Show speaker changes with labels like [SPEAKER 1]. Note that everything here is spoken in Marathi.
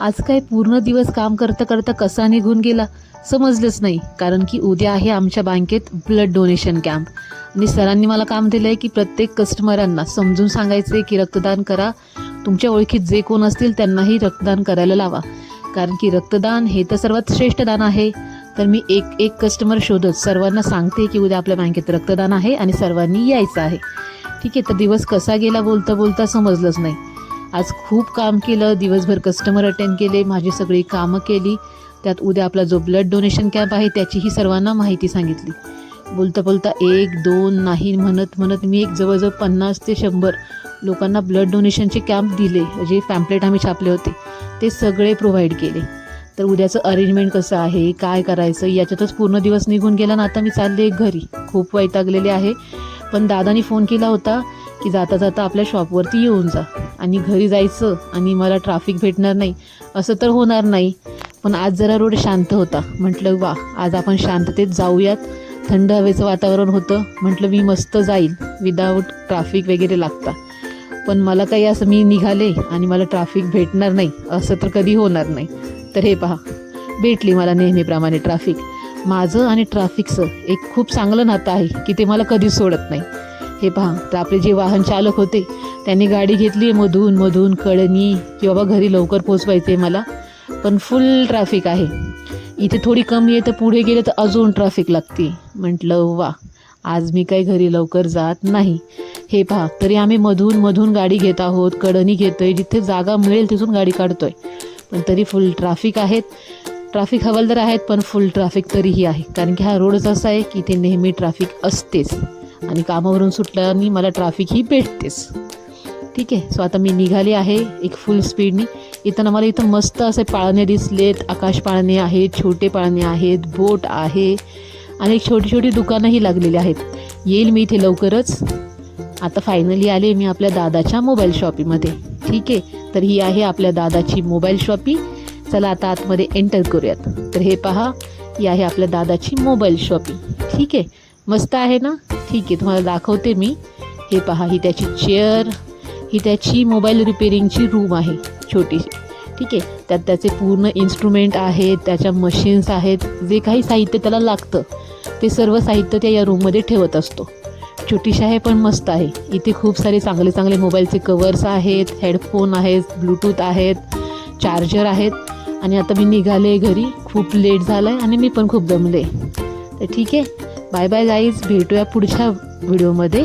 [SPEAKER 1] आज काय पूर्ण दिवस काम करता करता कसा निघून गेला समजलंच नाही कारण की उद्या आहे आमच्या बँकेत ब्लड डोनेशन कॅम्प आणि सरांनी मला काम दिलं आहे की प्रत्येक कस्टमरांना समजून सांगायचं आहे की रक्तदान करा. तुमच्या ओळखीत जे कोण असतील त्यांनाही रक्तदान करायला लावा. कारण की रक्तदान हे तर सर्वात श्रेष्ठ दान आहे. तर मी एक एक कस्टमर शोधत सर्वांना सांगते की उद्या आपल्या बँकेत रक्तदान आहे आणि सर्वांनी यायचं आहे. ठीक आहे तर दिवस कसा गेला बोलता बोलता समजलंच नाही. आज खूप काम केलं दिवसभर कस्टमर अटेंड केले माझी सगळी कामं केली. त्यात उद्या आपला जो ब्लड डोनेशन कॅम्प आहे त्याचीही सर्वांना माहिती सांगितली. बोलता बोलता एक दोन नाही म्हणत म्हणत मी एक जवळजवळ पन्नास ते शंभर लोकांना ब्लड डोनेशनचे कॅम्प दिले. जे पॅम्पलेट आम्ही छापले होते ते सगळे प्रोव्हाइड केले. तर उद्याचं अरेंजमेंट कसं आहे काय करायचं याच्यातच पूर्ण दिवस निघून गेला ना आता मी चालले घरी. खूप वैतागलेले आहे. पण दादानी फोन केला होता की जाता जाता आपल्या शॉपवरती येऊन जा. आणि घरी जायचं आणि मला ट्रॅफिक भेटणार नाही असं तर होणार नाही. पण आज जरा रोड शांत होता. म्हटलं वा आज आपण शांततेत जाऊयात. थंड हवेचं वातावरण होतं. म्हटलं मी मस्त जाईल विदाऊट ट्रॅफिक वगैरे लागता. पण मला काही असं मी निघाले आणि मला ट्रॅफिक भेटणार नाही असं तर कधी होणार नाही. तर हे पहा भेटली मला नेहमीप्रमाणे ट्रॅफिक माझं आणि ट्रॅफिकचं एक खूप चांगलं नातं आहे की ते मला कधीच सोडत नाही. हे पहा तर आपले जे वाहन चालक होते त्यांनी गाडी घेतली मधून मधून कळणी की बाबा घरी लवकर पोचवायचे मला. पण फुल ट्रॅफिक आहे. इथे थोडी कमी आहे तर पुढे गेले तर अजून ट्रॅफिक लागते. म्हटलं वा आज मी काही घरी लवकर जात नाही. हे पहा तरी आम्ही मधून मधून गाडी घेत आहोत कडणी आहे जिथे जागा मिळेल तिथून गाडी काढतो आहे पण तरी फुल ट्रॅफिक आहेत. ट्रॅफिक हवालदार आहेत पण फुल ट्रॅफिक तरीही आहे. कारण की हा रोडच असा आहे की इथे नेहमी ट्रॅफिक असतेच. आणि कामावरून सुटल्याने मला ट्रॅफिक ही भेटतेच. ठीक आहे. सो आता मी निघाले आहे एक फुल स्पीडनी इथं मला इथं मस्त असे पाळणे दिसलेत. आकाश पाळणे आहेत छोटे पाळणे आहेत बोट आहे आणि एक छोटी छोटी दुकानंही लागलेली आहेत. येईल मी इथे लवकरच. आता फायनली आले मी आपल्या दादाच्या मोबाईल शॉपीमध्ये ठीक आहे. तर ही आहे आपल्या दादाची मोबाईल शॉपी चला आता आतमध्ये एंटर करूयात. तर हे पहा ही आहे आपल्या दादाची मोबाईल शॉपी ठीक आहे. मस्त आहे ना? ठीक आहे. तुम्हाला दाखवते मी. हे पहा ही त्याची चेअर ही त्याची मोबाईल रिपेरिंगची रूम आहे छोटीशी. ठीक आहे? त्यात त्याचे पूर्ण इन्स्ट्रुमेंट आहेत त्याच्या मशीन्स आहेत जे काही साहित्य त्याला लागतं ते सर्व साहित्य त्या या रूममध्ये ठेवत असतो. छोटीशी आहे पण मस्त आहे. इथे खूप सारे चांगले चांगले मोबाईलचे कवर्स आहेत हेडफोन आहेत ब्लूटूथ आहेत चार्जर आहेत. आणि आता मी निघाले घरी खूप लेट झालं आहे आणि मी पण खूप दमले. तर ठीक आहे? बाय बाय गाईज भेटूया पुढच्या व्हिडिओमध्ये